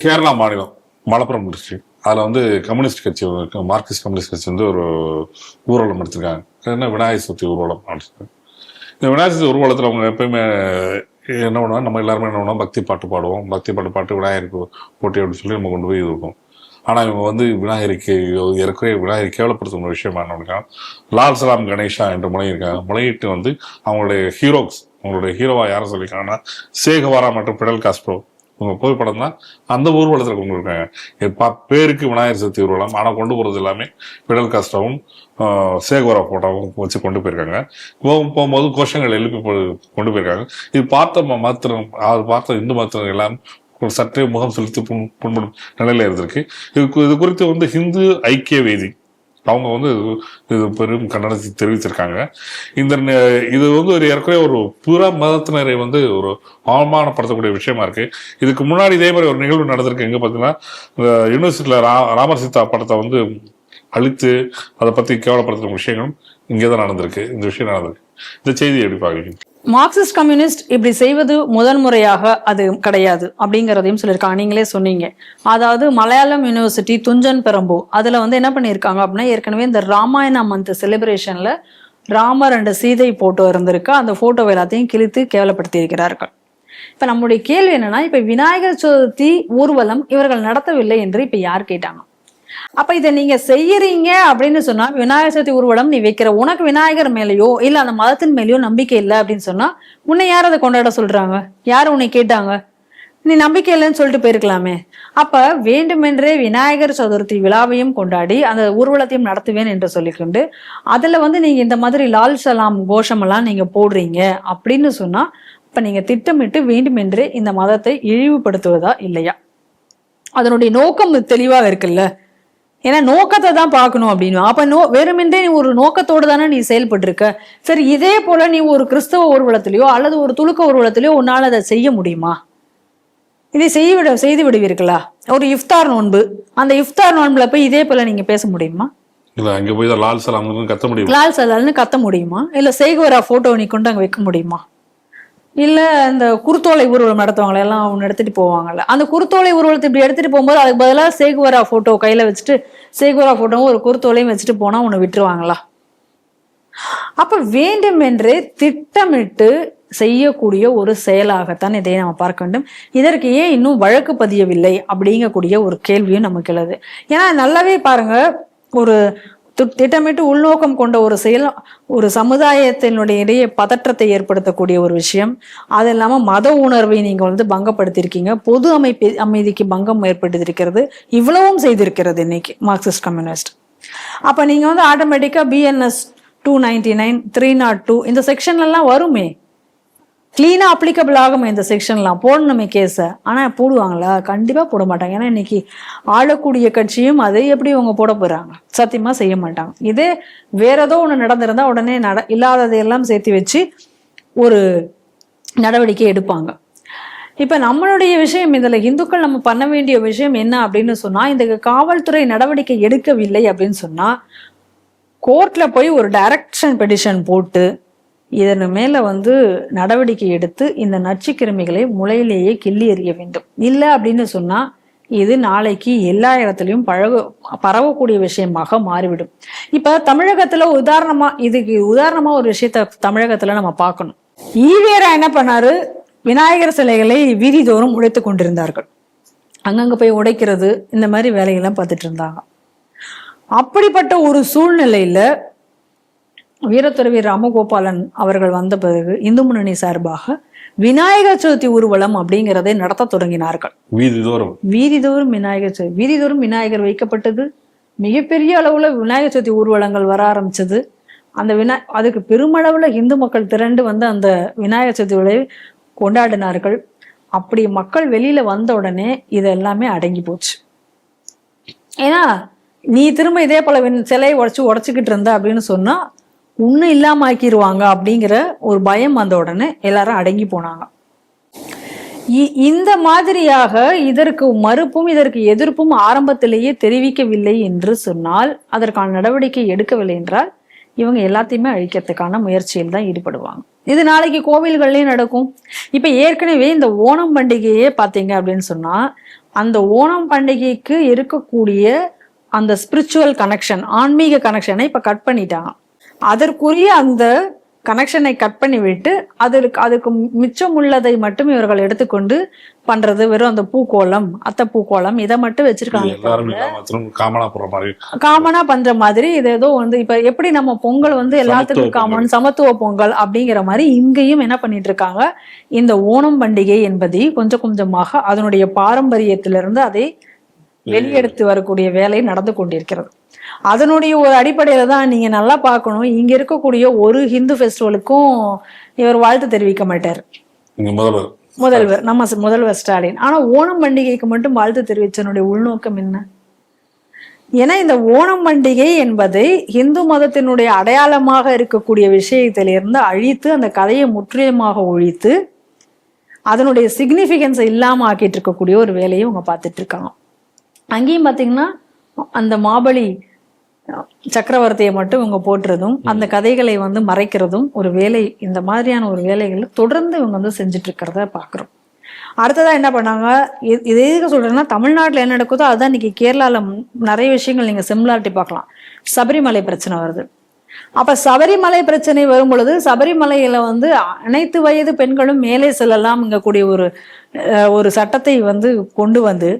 கேரளா மாநிலம் மலப்புரம் டிஸ்ட்ரிக்ட் அதில் வந்து கம்யூனிஸ்ட் கட்சி மார்க்சிஸ்ட் கம்யூனிஸ்ட் கட்சி வந்து ஒரு ஊர்வலம் எடுத்திருக்காங்க. என்ன? விநாயகர் சதுர்த்தி ஊர்வலம் அப்படின்னு இந்த விநாயகர் சதுர்த்தி ஊர்வலத்தில் அவங்க எப்பயுமே என்ன பண்ணுவோம் நம்ம எல்லாருமே என்ன பண்ணுவோம்? பக்தி பாட்டு பாடுவோம். பக்தி பாட்டு பாட்டு விநாயகருக்கு போட்டி அப்படின்னு சொல்லி நம்ம கொண்டு போய் இது இருக்கும் ஆனால் இவங்க வந்து விநாயகருக்கு இருக்கிற விநாயகர் கேவலப்படுத்தும் ஒரு விஷயம் என்ன லால் சலாம் கணேஷா என்று முனையிருக்காங்க முனையிட்டு வந்து அவங்களுடைய ஹீரோக்ஸ் அவங்களுடைய ஹீரோவா யாரும் சொல்லியிருக்காங்கன்னா சேகவாரா மற்றும் பிடல் காஸ்ட்ரோ உங்க புகைப்படம் தான் அந்த ஊர்வலத்தில் கொண்டு இருக்காங்க பேருக்கு விநாயகர் சதுர்த்தி ஊர்வலம் ஆனால் கொண்டு போகிறது எல்லாமே பிடல் கஷ்டமும் சேகோரா போட்டாவும் வச்சு கொண்டு போயிருக்காங்க. போகும் போகும்போது கோஷங்கள் எழுப்பி கொண்டு போயிருக்காங்க. இது பார்த்த ம- மாத்திரம் அது பார்த்த இந்து மாத்திரம் எல்லாம் ஒரு சற்றே முகம் செலுத்தி புண்படும் நிலையில இருந்திருக்கு. இது இது குறித்து வந்து ஹிந்து ஐக்கிய வேதி அவங்க வந்து இது- பெரும் கண்டனத்தை தெரிவிச்சிருக்காங்க. இந்த இது வந்து ஒரு ஏற்கனவே ஒரு புற மதத்தினரை வந்து ஒரு அவமானப்படுத்தக்கூடிய விஷயமா இருக்கு. இதுக்கு முன்னாடி இதே மாதிரி ஒரு நிகழ்வு நடந்திருக்கு. எங்க பார்த்தீங்கன்னா யூனிவர்சிட்டியில் ரா ராமர் சீதா படத்தை வந்து அழித்து அதை பற்றி கேவலப்படுத்துகிற விஷயங்களும் இங்கே தான் நடந்திருக்கு. இந்த விஷயம் நடந்திருக்கு. இந்த செய்தி எப்படி பார்க்குறீங்க? மார்க்சிஸ்ட் கம்யூனிஸ்ட் இப்படி செய்வது முதன்முறையாக அது கிடையாது அப்படிங்கிறதையும் சொல்லியிருக்காங்க. நீங்களே சொன்னீங்க. அதாவது மலையாளம் யூனிவர்சிட்டி துஞ்சன் பெரம்பு. அதில் வந்து என்ன பண்ணியிருக்காங்க அப்படின்னா ஏற்கனவே இந்த ராமாயண மந்த் செலிப்ரேஷனில் ராமர் அண்ட் சீதை போட்டோ இருந்திருக்கு. அந்த ஃபோட்டோவை எல்லாத்தையும் கிழித்து கேவலப்படுத்தி இருக்கிறார்கள் நம்முடைய கேள்வி என்னன்னா இப்போ விநாயகர் சதுர்த்தி ஊர்வலம் இவர்கள் நடத்தவில்லை என்று இப்போ யார் கேட்டாங்க? அப்ப இதை நீங்க செய்யறீங்க அப்படின்னு சொன்னா விநாயகர் சதுர்த்தி ஊர்வலம் நீ வைக்கிற உனக்கு விநாயகர் மேலேயோ இல்ல அந்த மதத்தின் மேலயோ நம்பிக்கை இல்லை அப்படின்னு சொன்னா உன்னை யார் அதை கொண்டாட சொல்றாங்க? யார் உன்னை கேட்டாங்க? நீ நம்பிக்கை இல்லைன்னு சொல்லிட்டு போயிருக்கலாமே. அப்ப வேண்டுமென்றே விநாயகர் சதுர்த்தி விழாவையும் கொண்டாடி அந்த ஊர்வலத்தையும் நடத்துவேன் என்று சொல்லிக்கொண்டு அதுல வந்து நீங்க இந்த மாதிரி லால் சலாம் கோஷமெல்லாம் நீங்க போடுறீங்க அப்படின்னு சொன்னா இப்ப நீங்க திட்டமிட்டு வேண்டுமென்றே இந்த மதத்தை இழிவுபடுத்துவதா இல்லையா? அதனுடைய நோக்கம் தெளிவாக இருக்குல்ல? ஏன்னா நோக்கத்தை தான் பார்க்கணும் அப்படின்னு. அப்ப நோ வெறுமின்றே நீ ஒரு நோக்கத்தோடு தானே நீ செயல்பட்டிருக்க. சரி இதே போல நீ ஒரு கிறிஸ்தவ ஊர்வலத்திலயோ அல்லது ஒரு துலுக்க ஊர்வலத்திலயோ உன்னால அதை செய்ய முடியுமா? இதை செய்ய விட செய்து விடுவீர்களா? ஒரு இஃப்தார் நோன்பு. அந்த இஃப்தார் நோன்புல போய் இதே போல நீங்க பேச முடியுமா? இல்ல அங்க போய் லால் சலாம் கத்த முடியும்? லால் சலால்னு கத்த முடியுமா? இல்ல சேகுவரா போட்டோ நீ கொண்டு அங்க வைக்க முடியுமா? இல்லை இந்த குருத்தோலை ஊர்வலம் நடத்துவாங்களே எல்லாம் ஒன்று எடுத்துகிட்டு போவாங்கல்ல. அந்த குருத்தோலை ஊர்வலத்தை இப்படி எடுத்துகிட்டு போகும்போது அதுக்கு பதிலாக சேகுவரா ஃபோட்டோ கையில் வச்சுட்டு சேகுவரா ஃபோட்டோவும் ஒரு குருத்தோலையும் வச்சுட்டு போனால் ஒன்று விட்டுருவாங்களா? அப்போ வேண்டுமென்றே திட்டமிட்டு செய்யக்கூடிய ஒரு செயலாகத்தான் இதை நம்ம பார்க்க வேண்டும். இதற்கு ஏன் இன்னும் வழக்கு பதியவில்லை? அப்படிங்கக்கூடிய ஒரு கேள்வியும் நமக்கு எழுது ஏன்னா நல்லாவே பாருங்க ஒரு திட்டமிட்டு உள்நோக்கம் கொண்ட ஒரு செயல் ஒரு சமுதாயத்தினுடைய இடையே பதற்றத்தை ஏற்படுத்தக்கூடிய ஒரு விஷயம். அது இல்லாமல் மத உணர்வை நீங்கள் வந்து பங்கப்படுத்தியிருக்கீங்க பொது அமைப்பு அமைதிக்கு பங்கம் ஏற்படுத்தியிருக்கிறது இவ்வளவும் செய்திருக்கிறது இன்னைக்கு மார்க்சிஸ்ட் கம்யூனிஸ்ட். அப்போ நீங்கள் வந்து ஆட்டோமேட்டிக்காக BNS two ninety nine three naught two இந்த செக்ஷன்லாம் வருமே. க்ளீனாக அப்ளிகபிள் ஆகும் இந்த செக்ஷன்லாம் போடணுமே கேஸை ஆனால் போடுவாங்களா? கண்டிப்பாக போட மாட்டாங்க. ஏன்னா இன்னைக்கு ஆளக்கூடிய கட்சியும் அதை எப்படி இவங்க போட போகிறாங்க சத்தியமாக செய்ய மாட்டாங்க. இதே வேற ஏதோ ஒன்று நடந்திருந்தா உடனே நட இல்லாததையெல்லாம் சேர்த்து வச்சு ஒரு நடவடிக்கை எடுப்பாங்க. இப்போ நம்மளுடைய விஷயம் இதில் இந்துக்கள் நம்ம பண்ண வேண்டிய விஷயம் என்ன அப்படின்னு சொன்னால் இந்த காவல்துறை நடவடிக்கை எடுக்கவில்லை அப்படின்னு சொன்னால் கோர்ட்டில் போய் ஒரு டைரக்ஷன் பெடிஷன் போட்டு இதன் மேல வந்து நடவடிக்கை எடுத்து இந்த நச்சு கிருமிகளை முளையிலேயே கிள்ளி எறிய வேண்டும். இல்லை அப்படின்னு சொன்னா இது நாளைக்கு எல்லா இடத்துலையும் பழக பரவக்கூடிய விஷயமாக மாறிவிடும். இப்ப தமிழகத்துல உதாரணமா இதுக்கு உதாரணமா ஒரு விஷயத்த தமிழகத்துல நம்ம பார்க்கணும். ஈவேரா என்ன பண்ணாரு? விநாயகர் சிலைகளை வீதிதோறும் உடைத்து கொண்டிருந்தார்கள். அங்கங்க போய் உடைக்கிறது இந்த மாதிரி வேலையெல்லாம் பார்த்துட்டு இருந்தாங்க. அப்படிப்பட்ட ஒரு சூழ்நிலையில வீரத்துறவி ராமகோபாலன் அவர்கள் வந்த பிறகு இந்து முன்னணி சார்பாக விநாயகர் சதுர்த்தி ஊர்வலம் அப்படிங்கிறதை நடத்த தொடங்கினார்கள். வீதி தோறும் வீதிதோறும் விநாயகர் சதுர்த்தி வீதிதோறும் விநாயகர் வைக்கப்பட்டது. மிகப்பெரிய அளவுல விநாயகர் சதுர்த்தி ஊர்வலங்கள் வர ஆரம்பிச்சது. அந்த வினா அதுக்கு பெருமளவுல இந்து மக்கள் திரண்டு வந்து அந்த விநாயகர் சதுர்த்தி கொண்டாடினார்கள். அப்படி மக்கள் வெளியில வந்த உடனே இது எல்லாமே அடங்கி போச்சு. ஏன்னா நீ திரும்ப இதே போல சிலையை உடைச்சு உடைச்சுக்கிட்டு இருந்த அப்படின்னு சொன்னா உன்னை இல்லாம ஆக்கிடுவாங்க அப்படிங்கிற ஒரு பயம் வந்த உடனே எல்லாரும் அடங்கி போனாங்க. இ- இந்த மாதிரியாக இதற்கு மறுப்பும் இதற்கு எதிர்ப்பும் ஆரம்பத்திலேயே தெரிவிக்கவில்லை என்று சொன்னால் அதற்கான நடவடிக்கை எடுக்கவில்லை என்றால் இவங்க எல்லாத்தையுமே அழிக்கிறதுக்கான முயற்சியில் தான் ஈடுபடுவாங்க. இது நாளைக்கு கோவில்கள்லயும் நடக்கும். இப்ப ஏற்கனவே இந்த ஓணம் பண்டிகையே பாத்தீங்க அப்படின்னு சொன்னா அந்த ஓணம் பண்டிகைக்கு இருக்கக்கூடிய அந்த ஸ்பிரிச்சுவல் கனெக்ஷன் ஆன்மீக கனெக்ஷனை இப்ப கட் பண்ணிட்டாங்க. அதற்குரிய அந்த கனெக்ஷனை கட் பண்ணி விட்டு அதற்கு அதுக்கு மிச்சம் உள்ளதை மட்டும் இவர்கள் எடுத்துக்கொண்டு பண்றது வெறும் அந்த பூக்கோளம் அத்தை பூக்கோளம் இதை மட்டும் வச்சிருக்காங்க. காமனா பண்ற மாதிரி இது ஏதோ வந்து இப்ப எப்படி நம்ம பொங்கல் வந்து எல்லாத்துக்கும் காமன் சமத்துவ பொங்கல் அப்படிங்கிற மாதிரி இங்கேயும் என்ன பண்ணிட்டு இருக்காங்க இந்த ஓணம் பண்டிகை என்பதை கொஞ்சம் கொஞ்சமாக அதனுடைய பாரம்பரியத்திலிருந்து அதை வெளியெடுத்து வரக்கூடிய வேலை நடந்து கொண்டிருக்கிறது. அதனுடைய ஒரு அடிப்படையில தான் நீங்க நல்லா பார்க்கணும். இங்க இருக்கக்கூடிய ஒரு ஹிந்து ஃபெஸ்டிவலுக்கும் இவர் வாழ்த்து தெரிவிக்க மாட்டார். முதல்வர். நம்ம முதல்வர் ஸ்டாலின். ஆனா ஓணம் பண்டிகைக்கு மட்டும் வாழ்த்து தெரிவிச்சனுடைய உள்நோக்கம் என்ன? ஏன்னா இந்த ஓணம் பண்டிகை என்பதை இந்து மதத்தினுடைய அடையாளமாக இருக்கக்கூடிய விஷயத்திலிருந்து அழித்து அந்த கதையை முற்றிலுமாக ஒழித்து அதனுடைய சிக்னிஃபிகன்ஸை இல்லாம ஆக்கிட்டு இருக்கக்கூடிய ஒரு வேலையை அவங்க பார்த்துட்டு இருக்காங்க. அங்கேயும் பாத்தீங்கன்னா அந்த மாபலி சக்கரவர்த்தியை மட்டும் இவங்க போட்டுறதும் அந்த கதைகளை வந்து மறைக்கிறதும் ஒரு வேலை இந்த மாதிரியான ஒரு வேலைகளை தொடர்ந்து இவங்க வந்து செஞ்சுட்டு இருக்கிறத பாக்குறோம். அடுத்ததா என்ன பண்ணாங்க? இது எதுக்கு சொல்றேன்னா தமிழ்நாட்டுல என்ன நடக்குதோ அதுதான் இன்னைக்கு கேரளால ம் நிறைய விஷயங்கள் நீங்க சிமிலாரிட்டி பார்க்கலாம். சபரிமலை பிரச்சனை வருது. அப்ப சபரிமலை பிரச்சனை வரும் பொழுது சபரிமலையில வந்து அனைத்து வயது பெண்களும் மேலே செல்லலாம் கூடிய ஒரு ஒரு சட்டத்தை வந்து கொண்டு வந்து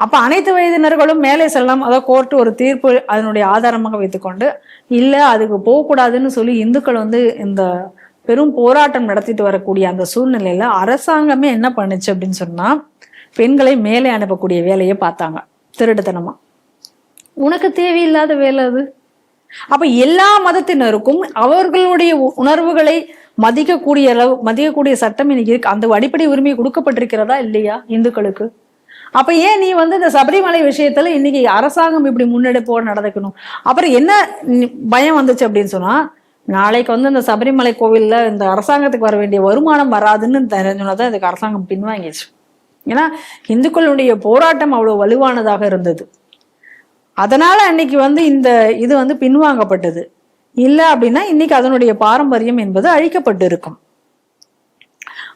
அப்போ அனைத்து வயதினர்களும் மேலே செல்லலாம். அதாவது கோர்ட் ஒரு தீர்ப்பு அதனுடைய ஆதாரமாக வைத்துக்கொண்டு இல்லை அதுக்கு போகக்கூடாதுன்னு சொல்லி இந்துக்கள் வந்து இந்த பெரும் போராட்டம் நடத்திட்டு வரக்கூடிய அந்த சூழ்நிலையில அரசாங்கமே என்ன பண்ணுச்சு அப்படின்னு சொன்னா பெண்களை மேலே அனுப்பக்கூடிய வேலையை பார்த்தாங்க. திருடுத்தனமா. உனக்கு தேவையில்லாத வேலை அது. அப்ப எல்லா மதத்தினருக்கும் அவர்களுடைய உ- உணர்வுகளை மதிக்கக்கூடிய அளவு மதிக்கக்கூடிய சட்டம் இன்னைக்கு இருக்கு. அந்த அடிப்படை உரிமை கொடுக்கப்பட்டிருக்கிறதா இல்லையா இந்துக்களுக்கு? அப்போ ஏன் நீ வந்து இந்த சபரிமலை விஷயத்தில் இன்னைக்கு அரசாங்கம் இப்படி முன்னெடுப்போடு நடந்துக்கணும்? அப்புறம் என்ன பயம் வந்துச்சு அப்படின்னு சொன்னால் நாளைக்கு வந்து இந்த சபரிமலை கோவிலில் இந்த அரசாங்கத்துக்கு வர வேண்டிய வருமானம் வராதுன்னு தெரிஞ்சோன்னதான் இதுக்கு அரசாங்கம் பின்வாங்கிச்சு ஏன்னா இந்துக்களுடைய போராட்டம் அவ்வளோ வலுவானதாக இருந்தது. அதனால் அன்னைக்கு வந்து இந்த இது வந்து பின்வாங்கப்பட்டது. இல்லை அப்படின்னா இன்னைக்கு அதனுடைய பாரம்பரியம் என்பது அழிக்கப்பட்டு இருக்கும்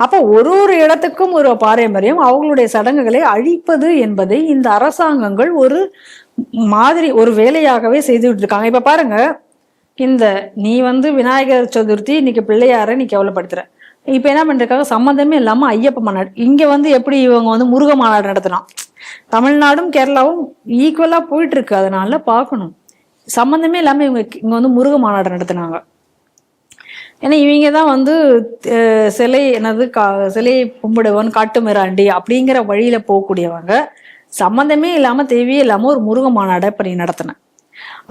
அப்போ ஒரு ஒரு இடத்துக்கும் ஒரு பாரம்பரியம் அவங்களுடைய சடங்குகளை அழிப்பது என்பதை இந்த அரசாங்கங்கள் ஒரு மாதிரி ஒரு வேலையாகவே செய்துட்டு இருக்காங்க இப்போ பாருங்க இந்த நீ வந்து விநாயகர் சதுர்த்தி இன்னைக்கு பிள்ளையார நீ கேவலப்படுத்துற. இப்ப என்ன பண்ணிருக்காங்க? சம்மந்தமே இல்லாம ஐயப்ப மாநாடு இங்க வந்து எப்படி இவங்க வந்து முருக மாநாடு நடத்தினா தமிழ்நாடும் கேரளாவும் ஈக்குவலா போயிட்டு இருக்கு. அதனால பார்க்கணும். சம்மந்தமே இல்லாம இவங்க இங்க வந்து முருக மாநாடு நடத்தினாங்க. ஏன்னா இவங்க தான் வந்து சிலை என்னது கா சிலையை கும்பிடுவன் காட்டு மிராண்டி அப்படிங்கிற வழியில போகக்கூடியவங்க. சம்மந்தமே இல்லாம தேவையே இல்லாம ஒரு முருக மாநாடை பண்ணி நீ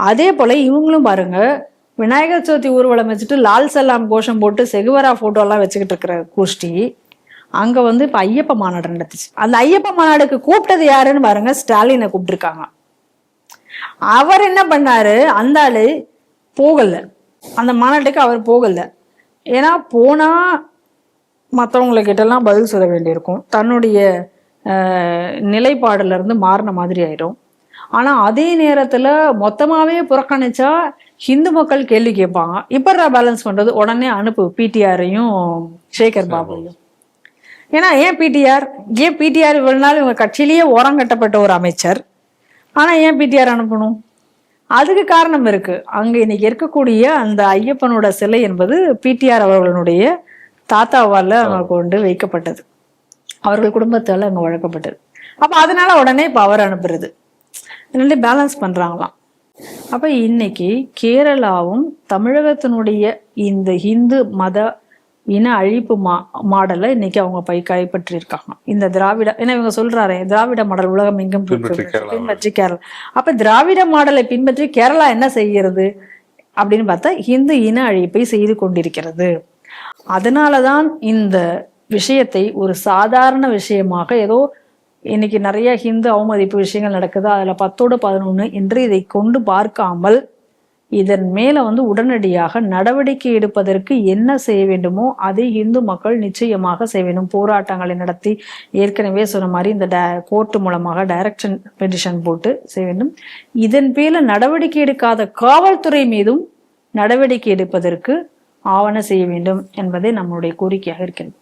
அதே போல இவங்களும் பாருங்க விநாயகர் சதுர்த்தி ஊர்வலம் வச்சுட்டு லால் சலாம் கோஷம் போட்டு செகுவரா போட்டோலாம் வச்சுக்கிட்டு இருக்கிற கோஷ்டி அங்க வந்து இப்ப ஐயப்ப மாநாடு நடத்துச்சு அந்த ஐயப்ப மாநாடுக்கு கூப்பிட்டது யாருன்னு பாருங்க ஸ்டாலினை கூப்பிட்டுருக்காங்க. அவர் என்ன பண்ணாரு அந்த ஆளு போகல. அந்த மாநாட்டுக்கு அவர் போகல. ஏன்னா போனா மற்றவங்களை கிட்டலாம் பதில் சொல்ல வேண்டியிருக்கும். தன்னுடைய அஹ், நிலைப்பாடுல இருந்து மாறின மாதிரி ஆயிடும். ஆனா அதே நேரத்துல மொத்தமாவே புறக்கணிச்சா ஹிந்து மக்கள் கேள்வி கேட்பாங்க. இப்ப பேலன்ஸ் பண்றது உடனே அனுப்பு பிடிஆரையும் சேகர் பாபுவையும். ஏன்னா ஏன் பிடிஆர் ஏன் பிடிஆர் இவ்வளவு நாள் இவங்க கட்சியிலேயே ஓரங்கட்டப்பட்ட ஒரு அமைச்சர்? ஆனா ஏன் பிடிஆர் அனுப்பணும்? அதுக்கு காரணம் இருக்கு. அங்க இன்னைக்கு இருக்கக்கூடிய அந்த ஐயப்பனோட சிலை என்பது பிடிஆர் அவர்களுடைய தாத்தாவால அங்க கொண்டு வைக்கப்பட்டது. அவர்கள் குடும்பத்தால அங்க வழங்கப்பட்டது. அப்ப அதனால உடனே இப்ப அவர் அனுப்புறது. ரெண்டு பேலன்ஸ் பண்றாங்களாம். அப்ப இன்னைக்கு கேரளாவும் தமிழகத்தினுடைய இந்த இந்து மத இன அழிப்பு மா மாடலை இன்னைக்கு அவங்க பை கைப்பற்றியிருக்காங்க. இந்த திராவிட ஏன்னா இவங்க சொல்றாரு திராவிட மாடல் உலகம் எங்கும் பின்பற்றி கேரளா. அப்ப திராவிட மாடலை பின்பற்றி கேரளா என்ன செய்கிறது? அப்படின்னு பார்த்தா இந்து இன அழிப்பை செய்து கொண்டிருக்கிறது. அதனாலதான் இந்த விஷயத்தை ஒரு சாதாரண விஷயமாக ஏதோ இன்னைக்கு நிறைய ஹிந்து அவமதிப்பு விஷயங்கள் நடக்குது அதுல பத்தோடு பதினொன்னு என்று இதை கொண்டு பார்க்காமல் இதன் மேல வந்து உடனடியாக நடவடிக்கை எடுப்பதற்கு என்ன செய்ய வேண்டுமோ அதை இந்து மக்கள் நிச்சயமாக செய்ய வேண்டும். போராட்டங்களை நடத்தி ஏற்கனவே சொன்ன மாதிரி இந்த கோர்ட் மூலமாக டைரக்ஷன் பெட்டிஷன் போட்டு செய்ய வேண்டும். இதன் பேரில் நடவடிக்கை எடுக்காத காவல்துறை மீதும் நடவடிக்கை எடுப்பதற்கு ஆவண செய்ய வேண்டும் என்பதே நம்மளுடைய கோரிக்கையாக இருக்கிறது